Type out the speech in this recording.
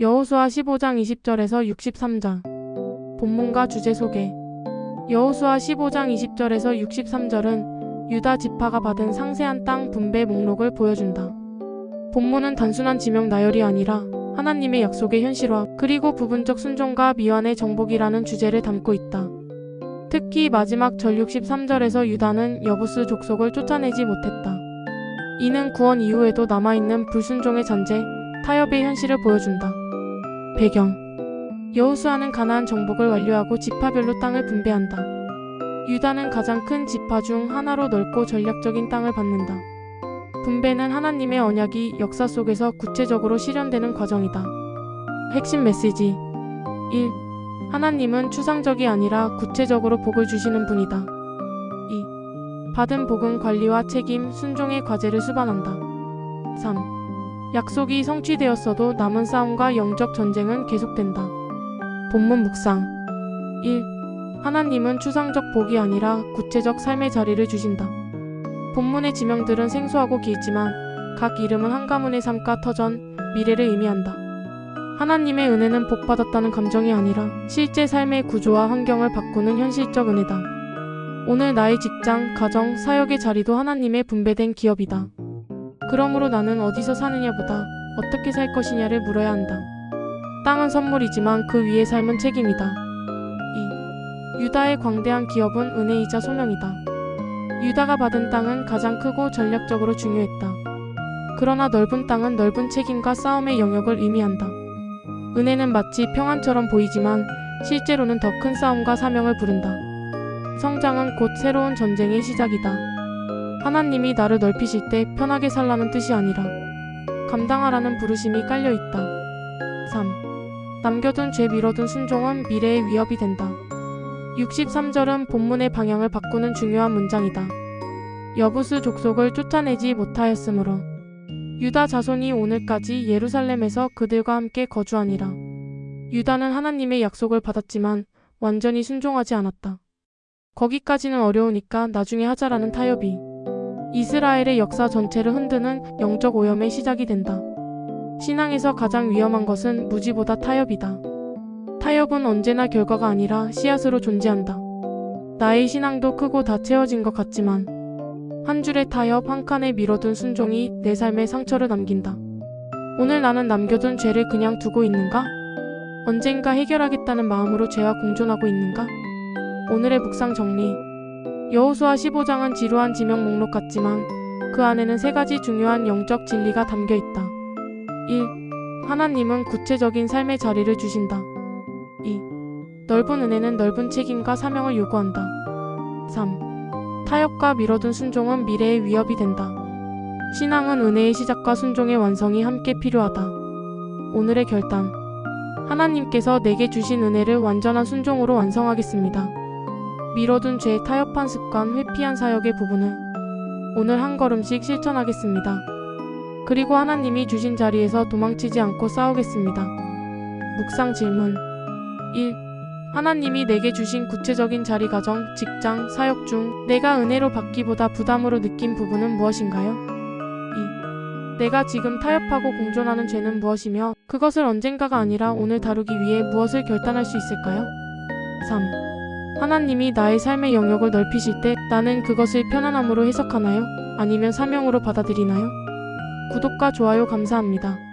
여호수아 15장 20절에서 63절 본문과 주제 소개 여호수아 15장 20절에서 63절은 유다 지파가 받은 상세한 땅 분배 목록을 보여준다. 본문은 단순한 지명 나열이 아니라 하나님의 약속의 현실화 그리고 부분적 순종과 미완의 정복이라는 주제를 담고 있다. 특히 마지막 절 63절에서 유다는 여부스 족속을 쫓아내지 못했다. 이는 구원 이후에도 남아있는 불순종의 잔재, 타협의 현실을 보여준다. 배경 여호수아는 가나안 정복을 완료하고 지파별로 땅을 분배한다. 유다는 가장 큰 지파 중 하나로 넓고 전략적인 땅을 받는다. 분배는 하나님의 언약이 역사 속에서 구체적으로 실현되는 과정이다. 핵심 메시지 1. 하나님은 추상적이 아니라 구체적으로 복을 주시는 분이다. 2. 받은 복은 관리와 책임, 순종의 과제를 수반한다. 3. 약속이 성취되었어도 남은 싸움과 영적 전쟁은 계속된다. 본문 묵상 1. 하나님은 추상적 복이 아니라 구체적 삶의 자리를 주신다. 본문의 지명들은 생소하고 길지만 각 이름은 한 가문의 삶과 터전, 미래를 의미한다. 하나님의 은혜는 복받았다는 감정이 아니라 실제 삶의 구조와 환경을 바꾸는 현실적 은혜다. 오늘 나의 직장, 가정, 사역의 자리도 하나님의 분배된 기업이다. 그러므로 나는 어디서 사느냐보다 어떻게 살 것이냐를 물어야 한다. 땅은 선물이지만 그 위에 삶은 책임이다. 2. 유다의 광대한 기업은 은혜이자 소명이다. 유다가 받은 땅은 가장 크고 전략적으로 중요했다. 그러나 넓은 땅은 넓은 책임과 싸움의 영역을 의미한다. 은혜는 마치 평안처럼 보이지만 실제로는 더 큰 싸움과 사명을 부른다. 성장은 곧 새로운 전쟁의 시작이다. 하나님이 나를 넓히실 때 편하게 살라는 뜻이 아니라 감당하라는 부르심이 깔려 있다. 3. 남겨둔 죄 미뤄둔 순종은 미래의 위협이 된다. 63절은 본문의 방향을 바꾸는 중요한 문장이다. 여부스 족속을 쫓아내지 못하였으므로 유다 자손이 오늘까지 예루살렘에서 그들과 함께 거주하니라. 유다는 하나님의 약속을 받았지만 완전히 순종하지 않았다. 거기까지는 어려우니까 나중에 하자라는 타협이 이스라엘의 역사 전체를 흔드는 영적 오염의 시작이 된다. 신앙에서 가장 위험한 것은 무지보다 타협이다. 타협은 언제나 결과가 아니라 씨앗으로 존재한다. 나의 신앙도 크고 다 채워진 것 같지만 한 줄의 타협 한 칸에 밀어둔 순종이 내 삶에 상처를 남긴다. 오늘 나는 남겨둔 죄를 그냥 두고 있는가? 언젠가 해결하겠다는 마음으로 죄와 공존하고 있는가? 오늘의 묵상 정리. 여호수아 15장은 지루한 지명 목록 같지만 그 안에는 세 가지 중요한 영적 진리가 담겨 있다. 1. 하나님은 구체적인 삶의 자리를 주신다. 2. 넓은 은혜는 넓은 책임과 사명을 요구한다. 3. 타협과 미뤄둔 순종은 미래의 위협이 된다. 신앙은 은혜의 시작과 순종의 완성이 함께 필요하다. 오늘의 결단. 하나님께서 내게 주신 은혜를 완전한 순종으로 완성하겠습니다. 미뤄둔 죄, 타협한 습관, 회피한 사역의 부분을 오늘 한 걸음씩 실천하겠습니다. 그리고 하나님이 주신 자리에서 도망치지 않고 싸우겠습니다. 묵상 질문 1. 하나님이 내게 주신 구체적인 자리 가정, 직장, 사역 중 내가 은혜로 받기보다 부담으로 느낀 부분은 무엇인가요? 2. 내가 지금 타협하고 공존하는 죄는 무엇이며 그것을 언젠가가 아니라 오늘 다루기 위해 무엇을 결단할 수 있을까요? 3. 하나님이 나의 삶의 영역을 넓히실 때 나는 그것을 편안함으로 해석하나요? 아니면 사명으로 받아들이나요? 구독과 좋아요 감사합니다.